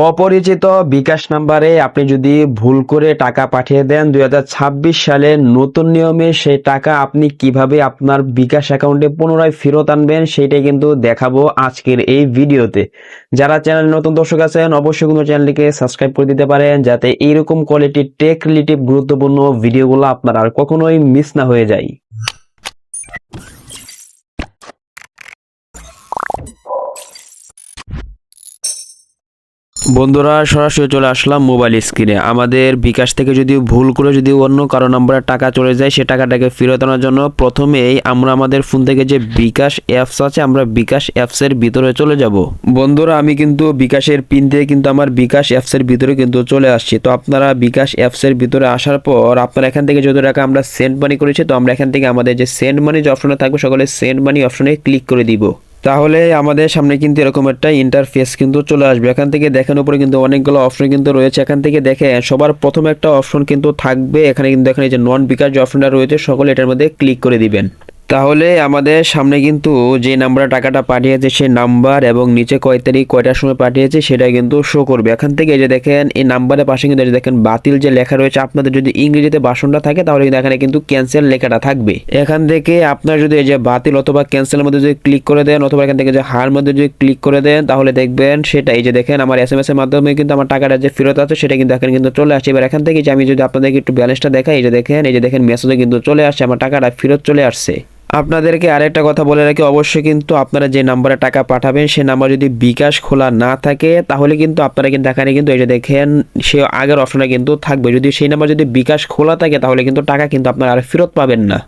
অপরিচিত বিকাশ নাম্বারে আপনি যদি ভুল করে টাকা পাঠিয়ে দেন দুই হাজার ছাব্বিশ সালে নতুন নিয়মে সেই টাকা আপনি কীভাবে আপনার বিকাশ অ্যাকাউন্টে পুনরায় ফেরত আনবেন সেটাই কিন্তু দেখাবো আজকের এই ভিডিওতে। যারা চ্যানেল নতুন দর্শক আছেন, অবশ্যই কোনো চ্যানেলটিকে সাবস্ক্রাইব করে দিতে পারেন যাতে এইরকম কোয়ালিটির টেক রিলেটিভ গুরুত্বপূর্ণ ভিডিওগুলো আপনার আর কখনোই মিস না হয়ে যায়। বন্ধুরা, সরাসরি চলে আসলাম মোবাইল স্ক্রিনে আমাদের বিকাশ থেকে যদি ভুল করে যদি অন্য কারও নাম্বারে টাকা চলে যায়, সে টাকাটাকে ফেরত আনার জন্য প্রথমেই আমরা আমাদের ফোন থেকে যে বিকাশ অ্যাপস আছে, আমরা বিকাশ অ্যাপসের ভিতরে চলে যাব। বন্ধুরা, আমি কিন্তু বিকাশের পিন দিয়ে কিন্তু আমার বিকাশ অ্যাপসের ভিতরে কিন্তু চলে আসছি। তো আপনারা বিকাশ অ্যাপসের ভিতরে আসার পর আপনারা এখান থেকে যত টাকা আমরা সেন্ড মানি করেছি, তো আমরা এখান থেকে আমাদের যে সেন্ড মানি যে অপশনে থাকবে, সকলে সেন্ড মানি অপশনে ক্লিক করে দিব। তাহলে আমাদের সামনে কিন্তু এরকম একটা ইন্টারফেস কিন্তু চলে আসবে। এখান থেকে দেখেন উপরে কিন্তু অনেকগুলো অপশন কিন্তু রয়েছে। এখান থেকে দেখে সবার প্রথম একটা অপশন কিন্তু থাকবে। এখানে কিন্তু এখানে যে নন বিকাশ যে অপশনটা রয়েছে, সকলে এটার মধ্যে ক্লিক করে দিবেন। তাহলে আমাদের সামনে কিন্তু যে নাম্বারে টাকাটা পাঠিয়েছে সেই নাম্বার এবং নিচে কয় তারিখ কয়টার সময় পাঠিয়েছে সেটা কিন্তু শো করবে। এখান থেকে এই যে দেখেন, এই নাম্বারের পাশে কিন্তু দেখেন, বাতিল যে লেখা রয়েছে, আপনাদের যদি ইংরেজিতে বাসনটা থাকে, তাহলে কিন্তু এখানে কিন্তু ক্যান্সেল লেখাটা থাকবে। এখান থেকে আপনার যদি এই যে বাতিল অথবা ক্যান্সেলের মধ্যে যদি ক্লিক করে দেন, অথবা এখান থেকে যে হার মধ্যে যদি ক্লিক করে দেন, তাহলে দেখবেন সেটা, এই যে দেখেন, আমার এস এম এস এর মাধ্যমে কিন্তু আমার টাকাটা যে ফেরত আছে, সেটা কিন্তু এখানে কিন্তু চলে আসছে এবার এখান থেকে যে আমি যদি আপনাদেরকে একটু ব্যালেন্সটা দেখাই, এই যে দেখেন, এই যে দেখেন মেসেজে কিন্তু চলে আসছে, আমার টাকাটা ফেরত চলে আসছে। আপনাদেরকে আরেকটা কথা বলে রাখি, অবশ্যই কিন্তু আপনারা যে নাম্বারে টাকা পাঠাবেন সেই নাম্বার যদি বিকাশ খোলা না থাকে, তাহলে কিন্তু আপনারা কিন্তু এখানে কিন্তু এটা দেখেন, সে আগের অপশনটা কিন্তু থাকবে। যদি সেই নাম্বার যদি বিকাশ খোলা থাকে, তাহলে কিন্তু টাকা কিন্তু আপনারা আর ফেরত পাবেন না।